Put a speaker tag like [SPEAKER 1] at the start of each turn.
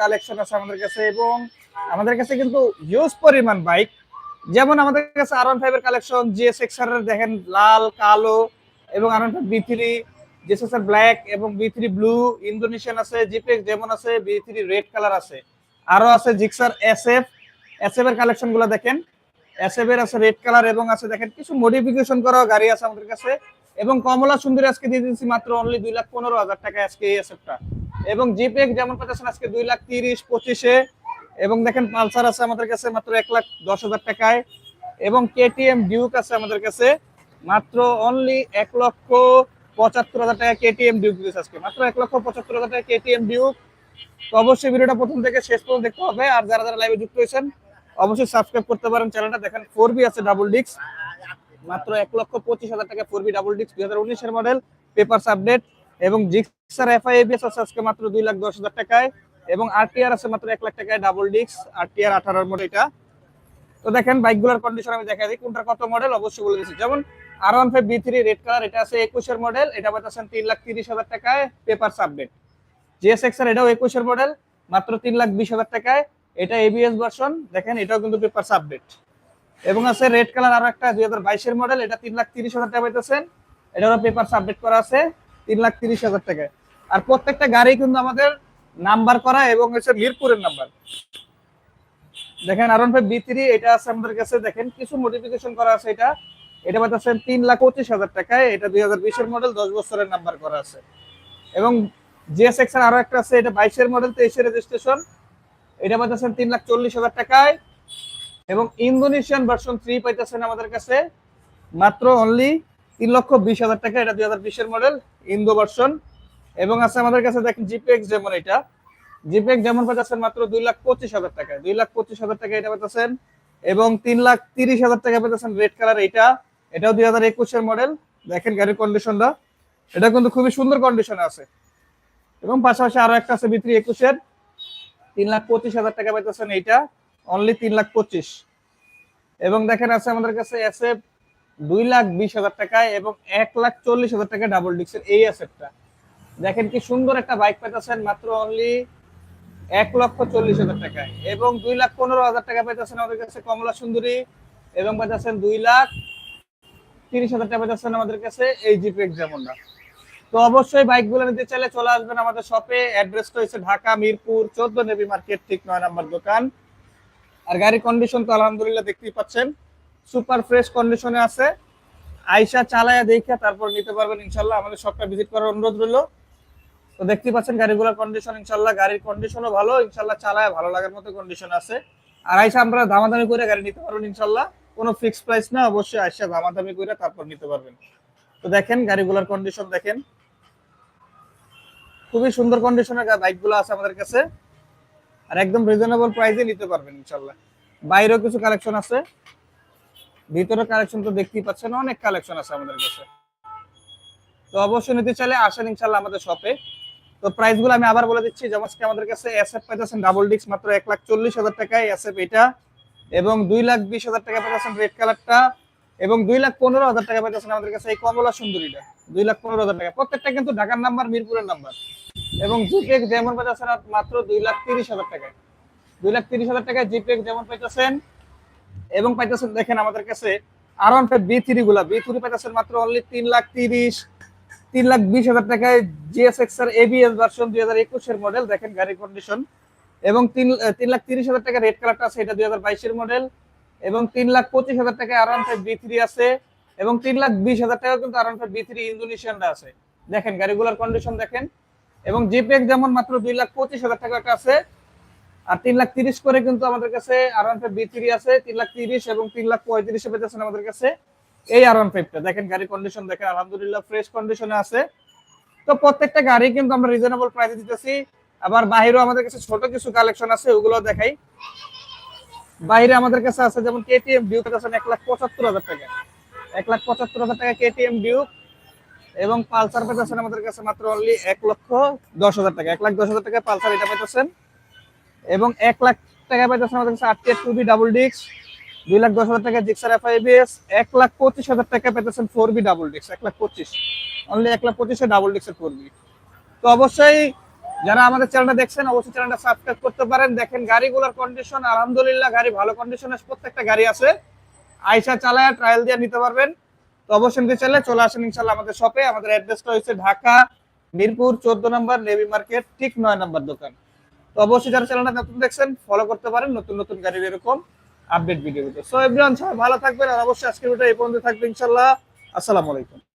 [SPEAKER 1] Collection আছে আমাদের কাছে এবং আমাদের কাছে কিন্তু হিউজ পরিমাণ বাইক যেমন আমাদের কাছে আর ওয়ান ফাইভের কালেকশন জিএস এক্সার দেখেন লাল, কালো এবং R one five B three জিএসএসআর black এবং বি থ্রি ব্লু ইন্দোনেশিয়ান আছে জিপেক্স যেমন আছে বি থ্রি রেড কালার আছে। আরও আছে Gixxer S F S F এর কালেকশনগুলো দেখেন। এস এফ এর আছে রেড কালার এবং আছে দেখেন কিছু মডিফিকেশন করা গাড়ি আছে আমাদের কাছে এবং কমলা সুন্দরী আজকে দিয়ে দিচ্ছি মাত্র অনলি দুই লাখ পনেরো হাজার টাকা আজকে এই এসএফটা এবং জিপেক যেমন পাচ্ছেন আজকে দুই লাখ তিরিশ পঁচিশে, এবং দেখেন পালসার আছে আমাদের কাছে মাত্র এক লাখ দশ হাজার টাকায়, এবং কেটিএম ডিউক আছে আমাদের কাছে মাত্র অনলি এক লক্ষ পঁচাত্তর হাজার টাকা কেটিএম ডিউক দিয়েছে আজকে। মাত্র এক লক্ষ পঁচাত্তর হাজার টাকা কেটিএম ডিউক তো অবশ্যই ভিডিওটা প্রথম থেকে শেষ পর্যন্ত দেখতে হবে, আর যারা যারা লাইভে যুক্ত হয়েছেন, অবশ্যই সাবস্ক্রাইব করতে পারেন চ্যানেলটা দেখেন ফোর বি আছে ডাবল ডিক্স মাত্র এক লক্ষ পঁচিশ হাজার টাকা ফোর বি ডাবল ডিক্স দুই হাজার উনিশের মডেল পেপারস আপডেট এবং জিক্সার এফআইএবিএস আছে আজকে মাত্র দুই লাখ দশ হাজার টাকায়, এবং আরটিআর আছে মাত্র এক লাখ টাকায় ডাবল ডিক্স আরটিআর আঠারোর মডেল এটা। তো দেখেন, বাইকগুলোর কন্ডিশন আমি দেখা দিই কোনটা কত মডেল অবশ্যই বলে দিচ্ছি। যেমন R one five B three red colour এটা আছে একুশের মডেল এটা পাচ্ছেন তিন লাখ তিরিশ হাজার টাকায় পেপারস আপডেট জিএসএক্স এর এটাও একুশের মডেল মাত্র তিন লাখ বিশ হাজার টাকায়। এটা এবিএস ভার্সন দেখেন, এটাও কিন্তু পেপার আপডেট এবং আছে রেড কালার আরও একটা, দুই হাজার বাইশের মডেল এটা তিন লাখ তিরিশ হাজার টাকা পাইতেছেন, এটারও পেপার আপডেট করা আছে। তিন লাখ তিরিশ হাজার টাকায়। আর প্রত্যেকটা গাড়ি কিন্তু আমাদের নাম্বার করা এবং হচ্ছে মিরপুরের নাম্বার। দেখেন আর ফাইভ বি থ্রি এটা আছে আমাদের কাছে, দেখেন, কিছু মডিফিকেশন করা আছে এটা। এটা পাচ্ছেন তিন লাখ পঁচিশ হাজার টাকায়, এটা দুই হাজার বিশের মডেল দশ বছরের নাম্বার করা আছে। এবং জিএসএক্স এর আরও একটা আছে, এটা বাইশের মডেল তেইশের রেজিস্ট্রেশন এটা পাচ্ছেন তিন লাখ চল্লিশ হাজার টাকায়। এবং ইন্দোনেশিয়ান ভার্সন থ্রি পাইতেছেন আমাদের কাছে, মাত্র অনলি তিন লক্ষ বিশ হাজার টাকা, এটা দুই হাজার বিশের মডেল ইন্দো ভার্সন এবং আছে আমাদের কাছে দেখেন জিপিএক্স যেমন এটা। জিপিএক্স যেমন পাইতেছেন মাত্র দুই লাখ পঁচিশ হাজার টাকা, দুই লাখ পঁচিশ হাজার টাকা এটা পাইতেছেন এবং তিন লাখ তিরিশ হাজার টাকা পেতেছেন রেড কালার এটা। এটাও দুই হাজার একুশের মডেল দেখেন গাড়ির কন্ডিশনটা এটা কিন্তু খুবই সুন্দর কন্ডিশনে আছে। এবং পাশাপাশি আরও একটা আছে বিত্রি একুশের। তিন লাখ পঁচিশ হাজার টাকা পাইতেছেন এইটা অনলি তিন লাখ পঁচিশ। এবং দেখেন আছে আমাদের কাছে এসএফ দুই লাখ বিশ হাজার টাকায় এবং এক লাখ চল্লিশ হাজার টাকা ডাবল ডিক্সের এই অ্যাসেটটা দেখেন কি সুন্দর একটা বাইক পেতেছেন মাত্র অনলি এক লক্ষ চল্লিশ হাজার টাকায় এবং দুই লাখ পনেরো হাজার টাকা পেতেছেন আমাদের কাছে কমলা সুন্দরী এবং পেতেছেন দুই লাখ তিরিশ হাজার টাকা পেতেছেন আমাদের কাছে এই জিপেক যেমনটা তো অবশ্যই বাইকগুলো নিতে চাইলে চলে আসবেন আমাদের শপে অ্যাড্রেসটা হচ্ছে ঢাকা, মিরপুর, চোদ্দ নেবি মার্কেট, ঠিক নয় নাম্বার দোকান। আর গাড়ির কন্ডিশন তো আলহামদুলিল্লাহ দেখতেই পাচ্ছেন। সুপার ফ্রেশ কন্ডিশনে আছে। আইসা চালায়া দেখে তারপর নিতে পারবেন ইনশাল্লাহ। আমাদের শপটা ভিজিট করার অনুরোধ রইল। তো দেখতেই পাচ্ছেন গাড়িগুলোর কন্ডিশন ইনশাল্লাহ গাড়ির কন্ডিশনও ভালো। ইনশাল্লাহ চালায় ভালো লাগার মতো কন্ডিশন আছে। আর আইসা আমরা দামাদামি করে গাড়ি নিতে পারবেন ইনশাল্লাহ। কোনো ফিক্সড প্রাইস না, অবশ্যই আইসা দামাদামি করে তারপর নিতে পারবেন। তো দেখেন গাড়িগুলোর কন্ডিশন দেখেন। খুবই সুন্দর কন্ডিশনের বাইকগুলো আছে আমাদের কাছে। আর একদম রিজনেবল প্রাইসে নিতে পারবেন ইনশাল্লাহ। বাইরেও কিছু কালেকশন আছে। ভিতরে কালেকশন তো দেখতেই পাচ্ছেন, অনেক কালেকশন আছে আমাদের কাছে। তো অবশ্যই নিতে চাইলে আসেন ইনশাল্লাহ আমাদের শপে তো প্রাইসগুলো আমি আবার বলে দিচ্ছি, যেমন আমাদের কাছে এসএফ পাইতেছেন ডাবল ডিস্ক মাত্র এক লাখ চল্লিশ হাজার টাকায় এসএফ এটা। এবং দুই লাখ বিশ হাজার টাকা পাইতেছেন রেড কালারটা এবং দুই লাখ পনেরো হাজার টাকা পাইতেছেন আমাদের কাছে এই কমলা সুন্দরীটা। দুই লাখ পনেরো হাজার টাকা। প্রত্যেকটা কিন্তু ঢাকার নাম্বার, মিরপুরের নাম্বার। এবং জিপেক যেমন পাইতেছেন মাত্র দুই লাখ তিরিশ হাজার টাকায়। দুই লাখ তিরিশ হাজার টাকায় জিপেক যেমন পাইতেছেন এবং পাইতেছেন, দেখেন আমাদের কাছে R one five B three গুলা। বি থ্রি পাইতেছেন মাত্র অনলি তিন লাখ তিরিশ, তিন লাখ বিশ হাজার টাকায় জিএসএক্স এর এবিএস ভার্সন দুই হাজার একুশের মডেল দেখেন গাড়ির কন্ডিশন এবং তিন তিন লাখ তিরিশ হাজার টাকা রেড কালারটা আছে, এটা দুই হাজার বাইশের মডেল এবং তিন লাখ পঁচিশ হাজার টাকায় R one five B three আছে। এবং তিন লাখ বিশ হাজার টাকা কিন্তু R one five B three ইন্দোনেশিয়ানটা আছে। দেখেন গাড়িগুলোর কন্ডিশন দেখেন। এবং জিপেক যেমন মাত্র দুই লাখ পঁচিশ হাজার টাকা আছে আর তিন লাখ তিরিশ করে কিন্তু আমাদের কাছে আর ওয়ান ফাইভ বি থ্রি আছে, তিন লাখ তিরিশ এবং তিন লাখ পঁয়ত্রিশে পেতেছেন আমাদের কাছে এই আর ওয়ান ফাইভটা দেখেন গাড়ির কন্ডিশন দেখেন, আলহামদুলিল্লাহ ফ্রেশ কন্ডিশনে আছে। তো প্রত্যেকটা গাড়ি কিন্তু আমরা রিজনেবল প্রাইসে দিতেছি। আবার বাহিরেও আমাদের কাছে ছোট কিছু কালেকশন আছে ওগুলো দেখাই। বাইরে আমাদের কাছে আছে যেমন কেটিএম ডিউক আছে এক লাখ পঁচাত্তর হাজার টাকা। এক লাখ পঁচাত্তর হাজার টাকা কেটিএম ডিউক এবং পালসার পেতেছেন আমাদের কাছে মাত্র অনলি এক লক্ষ দশ হাজার টাকা। এক লাখ দশ হাজার টাকা পালসার এটা পেতেছেন এবং এক লাখ টাকা পাইতেছেন আমাদের কাছে আটটি টু বি ডাবল ডিক্স দুই লাখ দশ হাজার টাকা জিক্সার এফআইবিএস এক লাখ পঁচিশ হাজার টাকা পেতেছেন ফোর বি ডাবল ডিক্স এক লাখ পঁচিশ। অনলি এক লাখ পঁচিশে ডাবল ডিক্সের ফোর বি তো অবশ্যই যারা আমাদের চ্যানেলটা দেখছেন, অবশ্যই চ্যানেলটা সাবস্ক্রাইব করতে পারেন। দেখেন গাড়িগুলোর কন্ডিশন আলহামদুলিল্লাহ গাড়ি ভালো কন্ডিশনে প্রত্যেকটা গাড়ি আছে। আইসা চালায় ট্রায়াল দিয়ে নিতে পারবেন। তো অবশ্যই নিতে চাইলে চলে আসেন ইনশাল্লাহ আমাদের শপে আমাদের অ্যাড্রেসটা হচ্ছে ঢাকা, মিরপুর, চোদ্দ নম্বর, নেভি মার্কেট, ঠিক নয় নম্বর দোকান। তো অবশ্যই যারা চ্যানেলটা নতুন দেখছেন ফলো করতে পারেন, নতুন নতুন গাড়ির এরকম আপডেট ভিডিও সো এভরিওয়ান সবাই ভালো থাকবেন, আর অবশ্যই আজকের ভিডিও এই পর্যন্ত থাকবে ইনশাল্লাহ আসসালামু আলাইকুম।